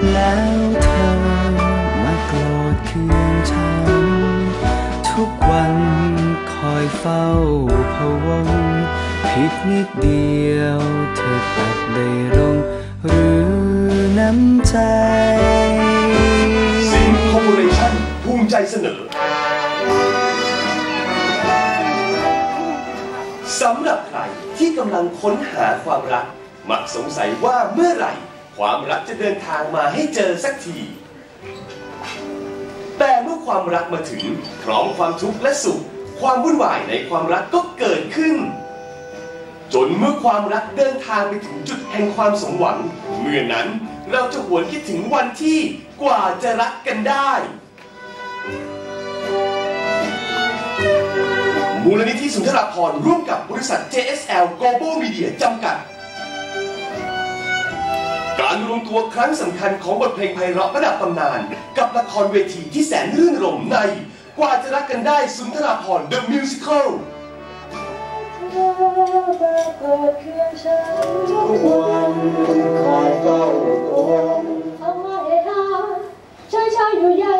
แล้วเธอมาโกรธคืองฉัน ทุกวันคอยเฝ้าพะวง ผิดนิดเดียวเธอตัดได้ลง หรือน้ำใจสิงคอร์ปอเรชั่นภูมิใจเสนอสำหรับใครที่กำลังค้นหาความรัก มักสงสัยว่าเมื่อไหร่ ความรักจะเดินทางมาให้เจอสักที แต่เมื่อความรักมาถึงพร้อมความทุกข์และสุข ความวุ่นวายในความรักก็เกิดขึ้น จนเมื่อความรักเดินทางไปถึงจุดแห่งความสมหวัง เมื่อนั้นเราจะหวนคิดถึงวันที่กว่าจะรักกันได้มูลนิธิสุนทรภรร่วมกับบริษัท JSL Global Media จำกัด การรวมตัวครั้งสำคัญของบทเพลงไพเราะระดับตำนาน กับละครเวทีที่แสนรื่นรมใน กว่าจะรักกันได้สุนทรภรณ์ The Musical ทุกวันคอยเฝ้าระวังทำมาให้หาชายชายอยู่ใหญ่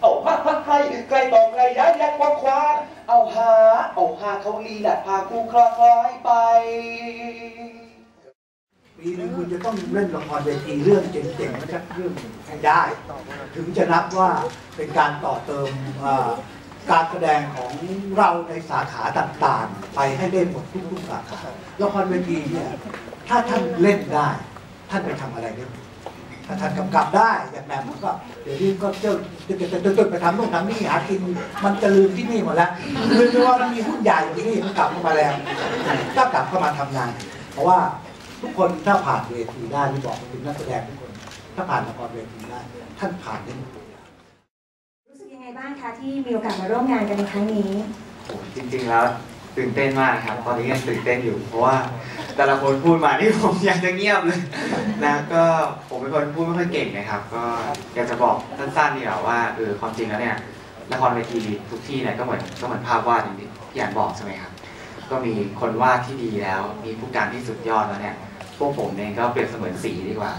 เอาฮักฮักใครใครต่อใครยักยักควักคว้าเอาหาเอาหาเขาลีแหละพากูคลอคล้อยไป ปีหนึงคุณจะต้องเล่นละครเวทีเรื่องเจ๋งๆนะครับเรื่องให้ได้ ถึงจะนับว่าเป็นการต่อเติมการแสดงของเราในสาขาต่างๆ ไปให้ได้หมดทุกๆสาขาละครเวทีเนี่ยถ้าท่านเล่นได้ ท่านไปทำอะไรได้หมดถ้าท่านกำกับได้อย่างแบบมันก็เดี๋ยวนี้ก็เจ้าตึ๊ดๆไปทำโน่นทำนี่หากินมันจะลืมที่นี่หมดแล้วลืมไปว่ามันมีหุ้นใหญ่อยู่ที่นี่มันกลับเข้ามาแล้วก็กลับเข้ามาทำงาน เพราะว่า ทุกคนถ้าผ่านเวทีได้ที่บอกถึงนักแสดงทุกคน ถ้าผ่านละครเวทีได้ ท่านผ่านได้หมดทุกอย่างรู้สึกยังไงบ้างคะที่มีโอกาสมาร่วมงานกันในครั้งนี้โอ้จริงๆแล้วตื่นเต้นมากครับ ตอนนี้ยังตื่นเต้นอยู่ เพราะว่าแต่ละคนพูดมานี่ผมอยากจะเงียบเลยนะก็ผมเป็นคนพูดไม่ค่อยเก่งนะครับ ก็อยากจะบอกสั้นๆนี่แหละว่าเออความจริงแล้วเนี่ยละครเวทีทุกที่เนี่ยก็เหมือนก็เหมือนภาพวาดอย่างที่พี่อ่านบอกใช่ไหมครับ ก็มีคนวาดที่ดีแล้ว มีผู้การที่สุดยอดแล้วเนี่ย พวกผมเองก็เปรียบเสมือนสีดีกว่า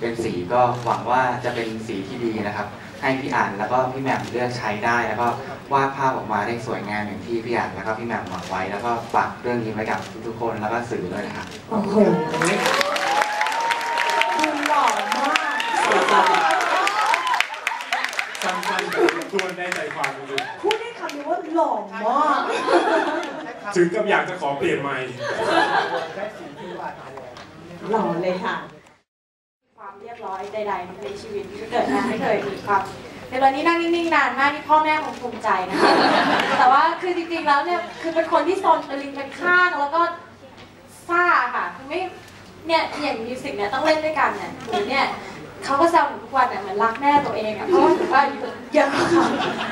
เป็นสีก็หวังว่าจะเป็นสีที่ดีนะครับ ให้พี่อ่านแล้วก็พี่แหม่มเลือกใช้ได้แล้วก็วาดภาพออกมาได้สวยงามอย่างที่พี่อ่านแล้วก็พี่แหม่มหวังไว้ แล้วก็ฝากเรื่องนี้ไว้กับทุกๆคนแล้วก็สื่อด้วยนะครับโอ้โหคุณหล่อมากสั้นๆแต่ทวนได้ใจความจริงพูดได้คำนี้ว่าหล่อมากๆถึงกับอยากจะขอเปลี่ยนใหม่ หล่อเลยค่ะ ความเรียบร้อยใดๆในชีวิตที่เกิดมาไม่เคยมีความในวันนี้นั่งนิ่งๆนานมากที่พ่อแม่คงภูมิใจนะคะแต่ว่าคือจริงๆแล้วเนี่ยคือเป็นคนที่โซนเป็นลิงเป็นข้างแล้วก็ซ่าค่ะคือไม่เนี่ยอย่างมิวสิกเนี่ยต้องเล่นด้วยกันเนี่ยหนูเนี่ยเขาก็แซวหนูทุกวันเนี่ยเหมือนรักแม่ตัวเองอะเพราะว่าหนูก็อายุเยอะ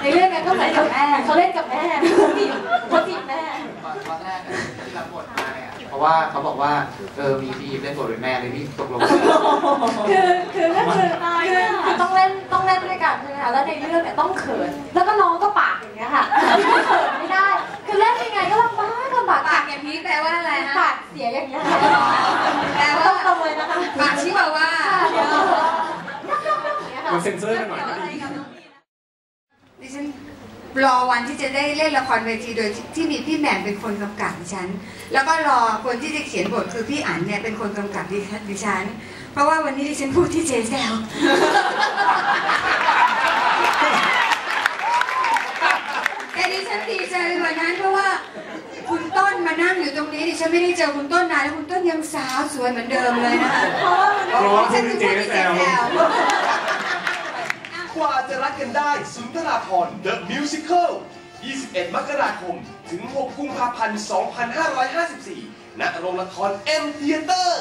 ในเรื่องนี้ก็เหมือนกับแม่เขาเล่นกับแม่เขาจีบ ว่าเขาบอกว่าเออมีพี่เล่นบทเป็นแม่เลยพี่ตกลงคือคือก็คือคือคือต้องเล่นต้องเล่นด้วยกันใช่ไหมคะแล้วในเรื่องเนี่ยต้องเขิน แล้วก็น้องก็ปากอย่างเงี้ยค่ะไม่เขินไม่ได้ คือเล่นยังไงก็ลำบากลำบากปากอย่างนี้แปลว่าอะไรฮะปากเสียอย่างเงี้ยแปลว่าต้องตรงเลยนะคะปากชิบะว่าค่ะเดี๋ยวอย่างเงี้ยค่ะมันเซ็นเซอร์กันหน่อยก็ดีดิฉัน รอวันที่จะได้เล่นละครเวทีโดยที่มีพี่แหม่มเป็นคนกำกับดิฉัน แล้วก็รอคนที่จะเขียนบทคือพี่อั๋นเนี่ยเป็นคนกำกับดิฉันดิฉันเพราะว่าวันนี้ดิฉันพูดที่เจแซวแต่ดิฉันดีใจไปกว่านั้นเพราะว่าคุณต้นมานั่งอยู่ตรงนี้ดิฉันไม่ได้เจอคุณต้นนานแล้วคุณต้นยังสาวสวยเหมือนเดิมเลยนะคะเพราะว่าวันเพราะว่านี้ดิฉันจะพูดที่เจแซว กว่าจะรักกันได้สุนทราภรณ์ The Musical 21 มกราคม ถึง 6 กุมภาพันธ์ 2554 ณ โรงละคร M Theater